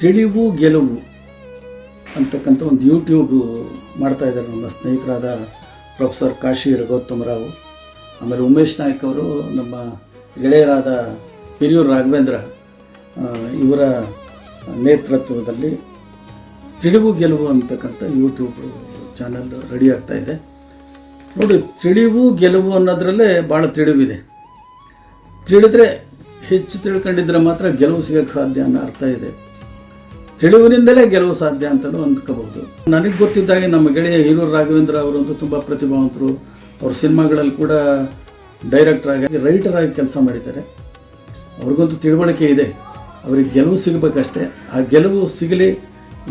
ತಿಳಿವು ಗೆಲುವು ಅಂತಕ್ಕಂಥ ಒಂದು ಯೂಟ್ಯೂಬ್ ಮಾಡ್ತಾ ಇದ್ದಾರೆ ನಮ್ಮ ಸ್ನೇಹಿತರಾದ ಪ್ರೊಫೆಸರ್ ಕಾಶಿ ರಘೋತ್ತಮರಾವ್ ಆಮೇಲೆ ಉಮೇಶ್ ನಾಯ್ಕ್ ಅವರು, ನಮ್ಮ ಗೆಳೆಯರಾದ ಹಿರಿಯೂರು ರಾಘವೇಂದ್ರ ಇವರ ನೇತೃತ್ವದಲ್ಲಿ ತಿಳಿವು ಗೆಲುವು ಅಂತಕ್ಕಂಥ ಯೂಟ್ಯೂಬ್ ಚಾನಲ್ ರೆಡಿ ಆಗ್ತಾ ಇದೆ. ನೋಡಿ, ತಿಳಿವು ಗೆಲುವು ಅನ್ನೋದ್ರಲ್ಲೇ ಭಾಳ ತಿಳಿವಿದೆ. ತಿಳಿದ್ರೆ ಹೆಚ್ಚು ತಿಳ್ಕೊಂಡಿದ್ರೆ ಮಾತ್ರ ಗೆಲುವು ಸಿಗೋಕ್ಕೆ ಸಾಧ್ಯ ಅನ್ನೋ ಅರ್ಥ ಇದೆ. ತಿಳಿವಿನಿಂದಲೇ ಗೆಲುವು ಸಾಧ್ಯ ಅಂತಲೂ ಅಂದ್ಕೋಬಹುದು. ನನಗೆ ಗೊತ್ತಿದ್ದಾಗೆ ನಮ್ಮ ಗೆಳೆಯ ಹಿರೂರು ರಾಘವೇಂದ್ರ ಅವರಂತೂ ತುಂಬ ಪ್ರತಿಭಾವಂತರು. ಅವ್ರ ಸಿನಿಮಾಗಳಲ್ಲಿ ಕೂಡ ಡೈರೆಕ್ಟರ್ ಆಗಿ, ರೈಟರ್ ಆಗಿ ಕೆಲಸ ಮಾಡಿದ್ದಾರೆ. ಅವ್ರಿಗಂತೂ ತಿಳುವಳಿಕೆ ಇದೆ. ಅವ್ರಿಗೆ ಗೆಲುವು ಸಿಗಬೇಕಷ್ಟೇ. ಆ ಗೆಲುವು ಸಿಗಲಿ,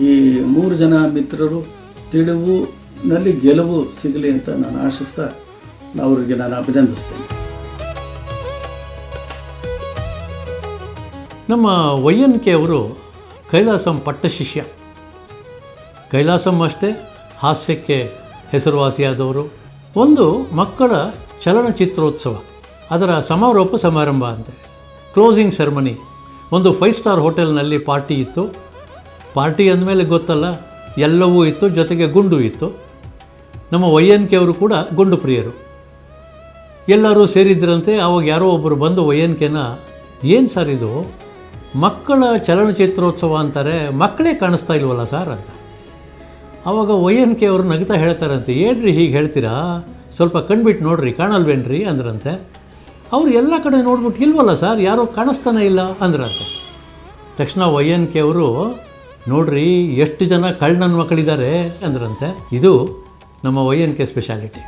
ಈ ಮೂರು ಜನ ಮಿತ್ರರು ತಿಳಿವುನಲ್ಲಿ ಗೆಲುವು ಸಿಗಲಿ ಅಂತ ನಾನು ಆಶಿಸ್ತಾ ಅವರಿಗೆ ನಾನು ಅಭಿನಂದಿಸ್ತೇನೆ. ನಮ್ಮ ವೈ ಎನ್ ಕೆ ಅವರು ಕೈಲಾಸಂ ಪಟ್ಟ ಶಿಷ್ಯ. ಕೈಲಾಸಂ ಅಷ್ಟೇ ಹಾಸ್ಯಕ್ಕೆ ಹೆಸರುವಾಸಿಯಾದವರು. ಒಂದು ಮಕ್ಕಳ ಚಲನಚಿತ್ರೋತ್ಸವ, ಅದರ ಸಮಾರೋಪ ಸಮಾರಂಭ ಅಂತೆ. ಕ್ಲೋಸಿಂಗ್ ಸೆರೆಮನಿ ಒಂದು ಫೈವ್ ಸ್ಟಾರ್ ಹೋಟೆಲ್ನಲ್ಲಿ ಪಾರ್ಟಿ ಇತ್ತು. ಪಾರ್ಟಿ ಅಂದಮೇಲೆ ಗೊತ್ತಲ್ಲ, ಎಲ್ಲವೂ ಇತ್ತು, ಜೊತೆಗೆ ಗುಂಡು ಇತ್ತು. ನಮ್ಮ ವೈ ಎನ್ ಕೆ ಅವರು ಕೂಡ ಗುಂಡು ಪ್ರಿಯರು. ಎಲ್ಲರೂ ಸೇರಿದ್ರಂತೆ ಆವಾಗ ಯಾರೋ ಒಬ್ಬರು ಬಂದು ವೈ ಎನ್ ಕೆನ ಏನು ಸರ್ ಇದು? ಮಕ್ಕಳ ಚಲನಚಿತ್ರೋತ್ಸವ ಅಂತಾರೆ, ಮಕ್ಕಳೇ ಕಾಣಿಸ್ತಾ ಇಲ್ವಲ್ಲ ಸರ್ ಅಂತ. ಆವಾಗ ವೈ ಎನ್ ಕೆ ಅವರು ನಗ್ತಾ ಹೇಳ್ತಾರಂತೆ, ಏನ್ರಿ ಹೀಗೆ ಹೇಳ್ತೀರಾ? ಸ್ವಲ್ಪ ಕಣ್ಬಿಟ್ಟು ನೋಡ್ರಿ, ಕಾಣಲ್ವೇನ್ರಿ? ಅಂದ್ರಂತೆ. ಅವ್ರು ಎಲ್ಲ ಕಡೆ ನೋಡ್ಬಿಟ್ಟು ಇಲ್ವಲ್ಲ ಸರ್, ಯಾರೋ ಕಾಣಿಸ್ತಾನೆ ಇಲ್ಲ, ಅಂದ್ರಂತೆ. ತಕ್ಷಣ ವೈ ಎನ್ ಕೆ ಅವರು, ನೋಡ್ರಿ, ಎಷ್ಟು ಜನ ಕಳ್ಳನ ಮಕ್ಕಳಿದ್ದಾರೆ ಅಂದ್ರಂತೆ. ಇದು ನಮ್ಮ ವೈ ಎನ್ ಕೆ ಸ್ಪೆಷಾಲಿಟಿ.